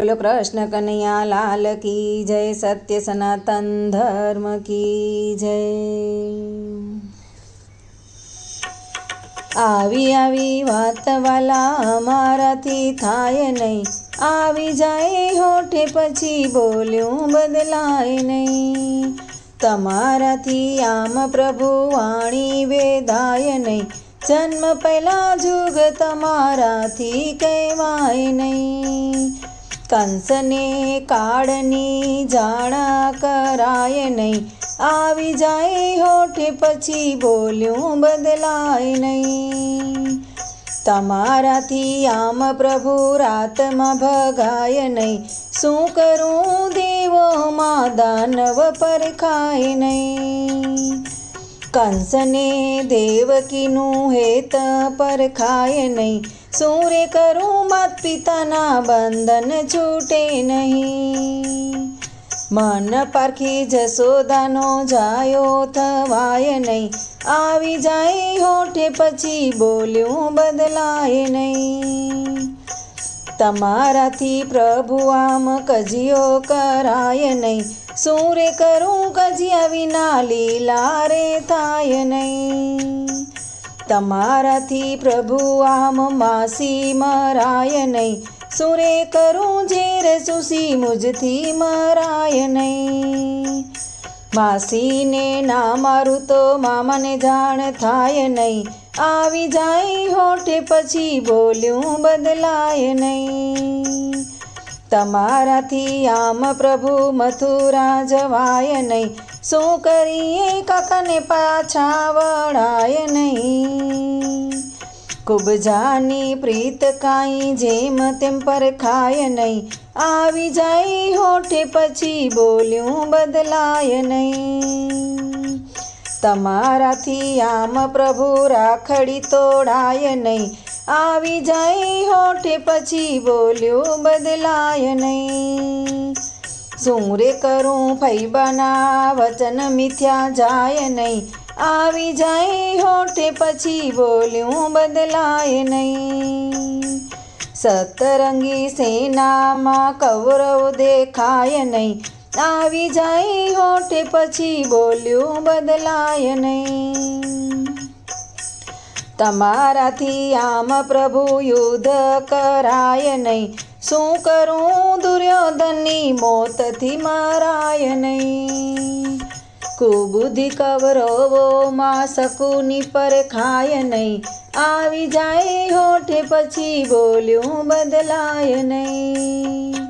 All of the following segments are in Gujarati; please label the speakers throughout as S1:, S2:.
S1: બોલો કૃષ્ણ કનૈયા લાલ કી જય, સત્ય સનાતન ધર્મ કી જય. આવી આવી વાત વાલા અમારાથી થાય નહીં. આવી જાય હોઠે પછી બોલ્યું બદલાય નહીં. તમારાથી આમ પ્રભુ વાણી વેદાય નહીં. જન્મ પહેલા જુગ તમારાથી કહેવાય નહીં. કંસને કાળની જાણા કરાય નહીં. આવી જાય હોઠે પછી બોલ્યું બદલાય નહીં. તમારાથી આમ પ્રભુ રાતમાં ભગાય નહીં. શું કરું દેવોમાં દાનવ પરખાય નહીં. કંસને દેવકીનું હેત પર ખાય નહીં. સૂરે કરું માત પિતાના બંધન છૂટે નહીં. મન પારખી જસોદાનો જાયો થવાય નહીં. આવી જાય હોઠે પછી બોલ્યું બદલાય નહીં. તમારાથી પ્રભુ આમ કજિયો કરાય નહીં. શું રે કરું કજિયા વિના લીલા રે થાય નહીં. તમારાથી પ્રભુ આમ માસી મરાય નહીં. શું રે કરું ઝેર સુસી મુજથી મરાય નહીં. માસીને ના મારું તો મામાને જાણ થાય નહીં. આવી જાય હોઠે પછી બોલ્યું બદલાય નહીં. તમારાથી આમ પ્રભુ મથુરા જવાય નહીં. શું કરીએ કાકાને પાછા વળાય નહીં. ખૂબ જાની પ્રીત કાંઈ જેમ તેમ પર ખાય નહીં. આવી જાય હોઠે પછી બોલ્યું બદલાય નહીં. તમારાથી આમ પ્રભુ રાખડી તોડાય નહીં. આવી જાય હોઠે પછી બોલ્યું બદલાય નહીં. શું રે કરું ફૈબાના વચન મિથ્યા જાય નહીં. આવી જાય હોઠે પછી બોલ્યું બદલાય નહીં. સતરંગી સેનામાં કૌરવ દેખાય નહીં. આવી જાય હોઠે પછી બોલ્યું બદલાય નહીં. તમારાથી આમ પ્રભુ યુદ્ધ કરાય નહીં. શું કરું દુર્યોધનની મોતથી મરાય નહીં. કુબુદ્ધિ કૌરવોમાં શકુની પર ખાય નહીં. આવી જાય હોઠે પછી બોલ્યું બદલાય નહીં.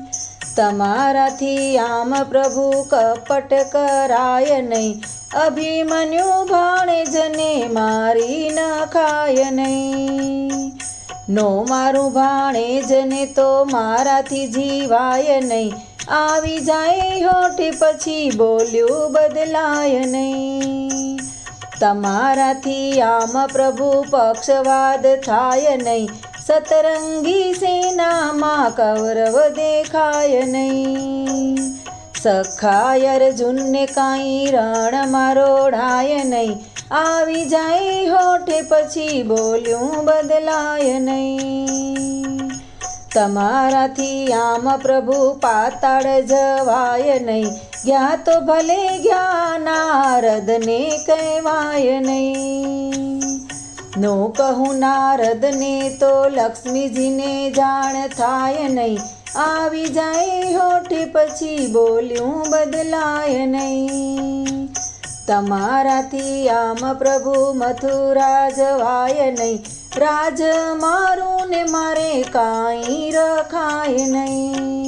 S1: તમારાથી આમ પ્રભુ કપટ કરાય નહીં. અભિમન્યુ ભાણેજને મારી ન ખાય નહીં. નો મારું ભાણેજને તો મારાથી જીવાય નહીં. આવી જાય હોઠ પછી બોલ્યું બદલાય નહીં. તમારાથી આમ પ્રભુ પક્ષવાદ થાય નહીં. સતરંગી સેનામાં કૌરવ દેખાય નહીં સખાય અર્જુનને કાંઈ રણ રોઢાય નહીં આવી જાય હોઠે પછી બોલ્યું બદલાય નહીં તમારાથી આમ પ્રભુ પાતાળ જવાય નહીં ગયા તો ભલે ગયા નારદને કહેવાય નહીં નો કહું નારદને તો લક્ષ્મીજીને જાણ થાય નહીં. આવી જાય હોઠે પછી બોલ્યું બદલાય નહીં. તમારાથી આમ પ્રભુ મથુરા જવાય નહીં. રાજ મારું ને મારે કાંઈ રખાય નહીં.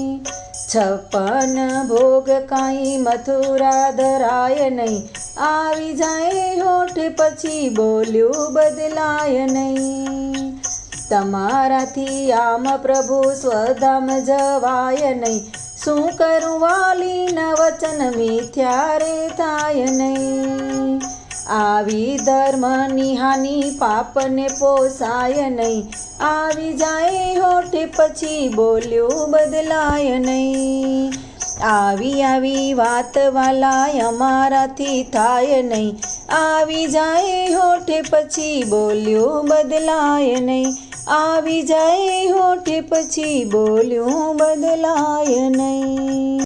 S1: છપ્પન ભોગ કાંઈ મથુરા ધરાય નહીં. આવી જાય હોઠ પછી બોલ્યું બદલાય નહીં. તમારાથી આમ પ્રભુ સ્વધામ જવાય નહીં. શું કરું વાલીના વચન મિથ્યા રે થાય નહીં. આવી ધર્મની હાનિ પાપને પોસાય નહીં. આવી જાય હોઠ પછી બોલ્યો બદલાય નહીં. આવી આવી વાત વાલાય અમારાથી થાય નહીં. આવી જાય હોઠ પછી બોલ્યો બદલાય નહીં. આવી જાય હોઠ પછી બોલ્યું બદલાય નહીં.